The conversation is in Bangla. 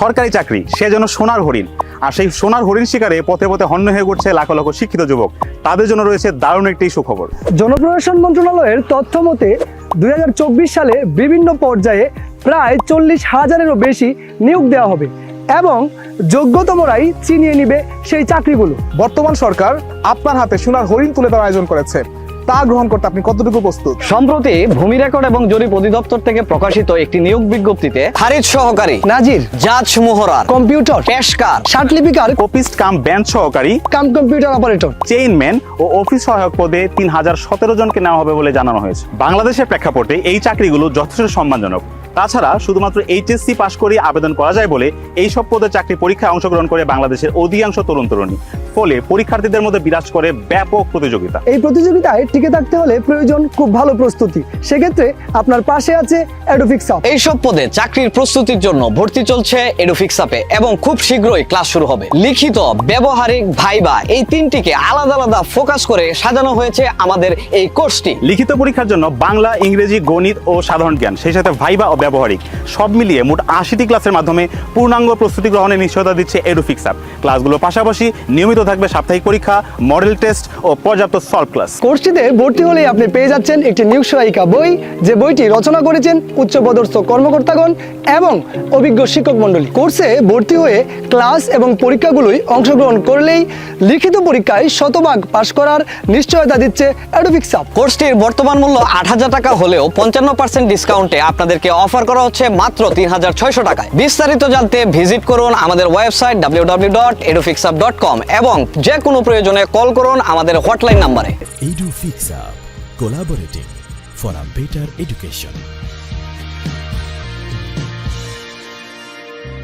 সরকারি চাকরি সে যেন সোনার হরিণ। আর সেই সোনার হরিণ শিকারে পথে পথে হন্য হয়ে ঘুরছে লাখ লাখ শিক্ষিত যুবক। তাদের জন্য রয়েছে দারুণ একটি সুখবর। জনপ্রশাসন মন্ত্রণালয়ের তথ্য মতে দুই সালে বিভিন্ন পর্যায়ে প্রায় চল্লিশ হাজারেরও বেশি নিয়োগ দেওয়া হবে এবং যোগ্যতমরাই চিনিয়ে নিবে সেই চাকরিগুলো। বর্তমান সরকার আপনার হাতে সোনার হরিণ তুলে দেওয়ার আয়োজন করেছে। তা গ্রহণ করতে আপনি কতটুকু প্রস্তুত? সম্প্রতি ভূমি রেকর্ড এবং জরিপ অধিদপ্তর থেকে প্রকাশিত একটি নিয়োগ বিজ্ঞপ্তিতে খারিজ সহকারী নাজির জাজ মোহরার কম্পিউটার পেশকার সার্টিফিকার কপিস্ট কাম ব্যাঞ্চ সহকারী কাম কম্পিউটার অপারেটর চেইনম্যান ও অফিস সহায়ক পদে তিন হাজার সতেরো জনকে নেওয়া হবে বলে জানানো হয়েছে। বাংলাদেশের প্রেক্ষাপটে এই চাকরিগুলো যথেষ্ট সম্মানজনক। তাছাড়া শুধুমাত্র এইচএসসি পাশ করে আবেদন করা যায় বলে এই সব পদে চাকরি পরীক্ষায় অংশগ্রহণ করে বাংলাদেশের অধিকাংশ তরুণ তরুণী ফলে পরীক্ষার্থীদের মধ্যে বিরাজ করে ব্যাপক প্রতিযোগিতা। এই প্রতিযোগিতায় টিকে থাকতে হলে প্রয়োজন খুব ভালো প্রস্তুতি। সেক্ষেত্রে আপনার পাশে আছে অ্যাডোফিক্স আপ এইসব পদে চাকরির প্রস্তুতির জন্য ভর্তি চলছে এডুফিক্স অ্যাপে এবং খুব শীঘ্রই ক্লাস শুরু হবে। লিখিত ব্যবহারিক ভাইবা এই তিনটিকে আলাদা আলাদা ফোকাস করে সাজানো হয়েছে আমাদের এই কোর্সটি। লিখিত পরীক্ষার জন্য বাংলা ইংরেজি গণিত ও সাধারণ জ্ঞান সেই সাথে ভাইবা ও ব্যবহারিক সব মিলিয়ে মোট আশিটি ক্লাসের মাধ্যমে পূর্ণাঙ্গ প্রস্তুতি গ্রহণের নিশ্চয়তা দিচ্ছে এডুফিক্স অ্যাপ ক্লাসগুলোর পাশাপাশি নিয়মিত থাকবে সাপ্তাহিক পরীক্ষা মডেল টেস্ট ও পর্যাপ্ত সলভ ক্লাস কোর্সটিতে ভর্তি হলেই আপনি পেয়ে যাচ্ছেন একটি নিয়োগ সহায়িকা বই। যে বইটি রচনা করেছেন উচ্চপদস্থ কর্মকর্তাগণ এবং অভিজ্ঞ শিক্ষক মণ্ডলী। কোর্সে ভর্তি হয়ে ক্লাস এবং পরীক্ষাগুলোই অংশগ্রহণ করলেই লিখিত পরীক্ষায় শতভাগ পাশ করার নিশ্চয়তা দিচ্ছে অ্যাডোফিক্স আপ কোর্সটির বর্তমান মূল্য আট হাজার টাকা হলেও পঞ্চান্ন পার্সেন্ট ডিসকাউন্টে আপনাদেরকে অফার করা হচ্ছে মাত্র তিন হাজার ছয়শো টাকায়। বিস্তারিত জানতে ভিজিট করুন আমাদের website W W dot edufixup dot com এবং এবং যে কোনো প্রয়োজনে কল করুন আমাদের হটলাইন নাম্বারে। Edu collaborative for a better education